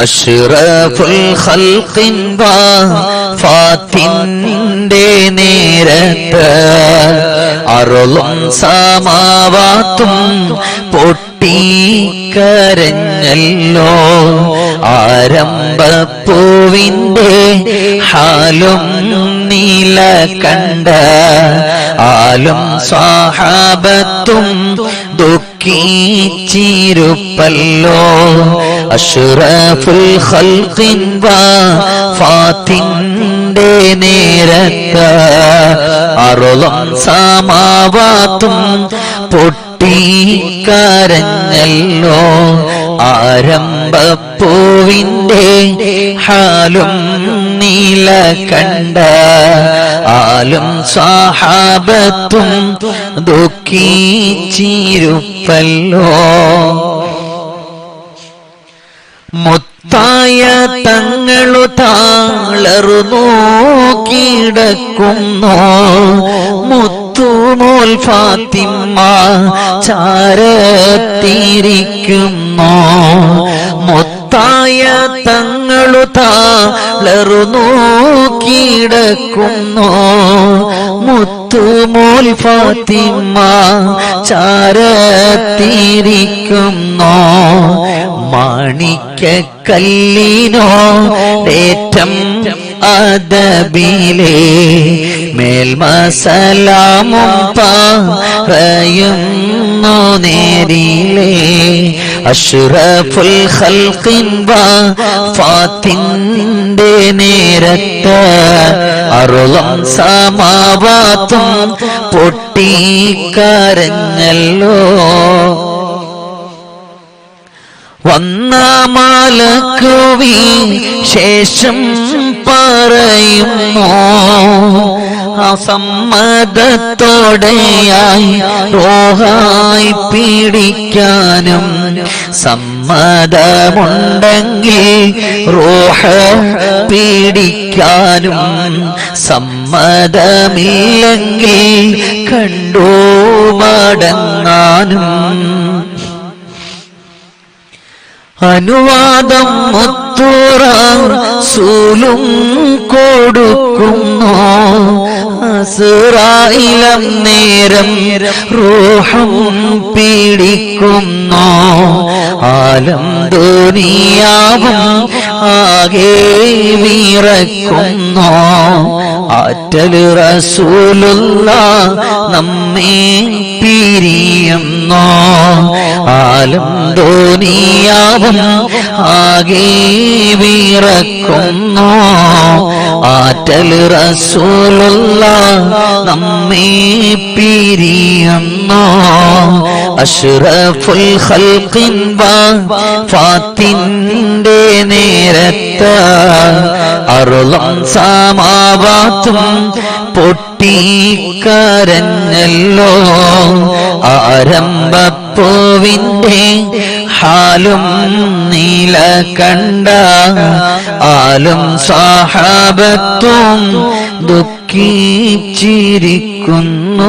അഷ്റഫുൽ ഖൽഖിൻ ഫാത്തിന്റെ നേരത്ത് അറുളും സമാവാത്തും പൊട്ടി കരഞ്ഞല്ലോ ആരംഭപ്പൂവിന്റെ ഹാലും നീല കണ്ട ആലും സ്വാഹാബത്തും ദുഃഖിച്ചിരുപ്പല്ലോ. അഷ്റഫുൽ ഖൽഖിൻ ഫാത്തിന്റെ നേരത്ത് അറുളം സമാവാത്തും പൊട്ടി കരഞ്ഞല്ലോ ആരംഭപ്പൂവിന്റെ ഹാലും നീല കണ്ട ആലും സാഹാബത്തും ദുഃഖിച്ചിരുപ്പല്ലോ. മുത്തായ തങ്ങളു താളറുന്നു കിടക്കുന്നു മുത്തുമോൽ ഫാത്തിമ്മ ചാരത്തിരിക്കുന്നു. മുത്തായ തങ്ങളു താളറുന്നു കിടക്കുന്നു മുത്തുമോൽ ചാരത്തിരിക്കുന്നോ. മാണിക്ക മാണിക്കല്ലിനോ ഏറ്റം അതബിലെ മേൽമസലാമും പറയുന്നു നേരിലേ അഷുറഫുൽ ഖൽഖിൻ വാ ഫാത്തിന്റെ നേരത്ത് അറുളം സമാവാത്തും പൊട്ടിക്കരഞ്ഞല്ലോ. വന്ന മാലക്കുവി ശേഷം പറയുന്നു. അസമ്മതത്തോടെയായി റോഹായി പീഡിക്കാനും സമ്മതമുണ്ടെങ്കിൽ റോഹ പീഡിക്കാനും സമ്മതമില്ലെങ്കിൽ കണ്ടു മടങ്ങാനും. അനുവാദം മുത്തുറ സൂലും കൊടുക്കുന്നു. അസുറായിലം നേരം റൂഹം പീഡിക്കുന്നു ആലം ദുനിയാവും ആകെ വിറക്കുന്നു ആറ്റൽ റസൂലുള്ള നമ്മെ പിരിയുന്നു. ആലം ധോനിയാവും ആകെ വിറക്കുന്നു. ആറ്റൽ റസൂലുള്ള നമ്മെ പിരിയുന്നു. അഷ്റഫുൽ ഖൽഖിൻ ഫാത്തിന്റെ നേരത്ത് അറുളം സമാവാത്തും പൊട്ടിക്കരഞ്ഞല്ലോ. ആരംഭപ്പൂവിന്റെ ഹാലും നീല കണ്ട ആലും സാഹാബത്തും ദുഃഖിച്ചിരിക്കുന്നു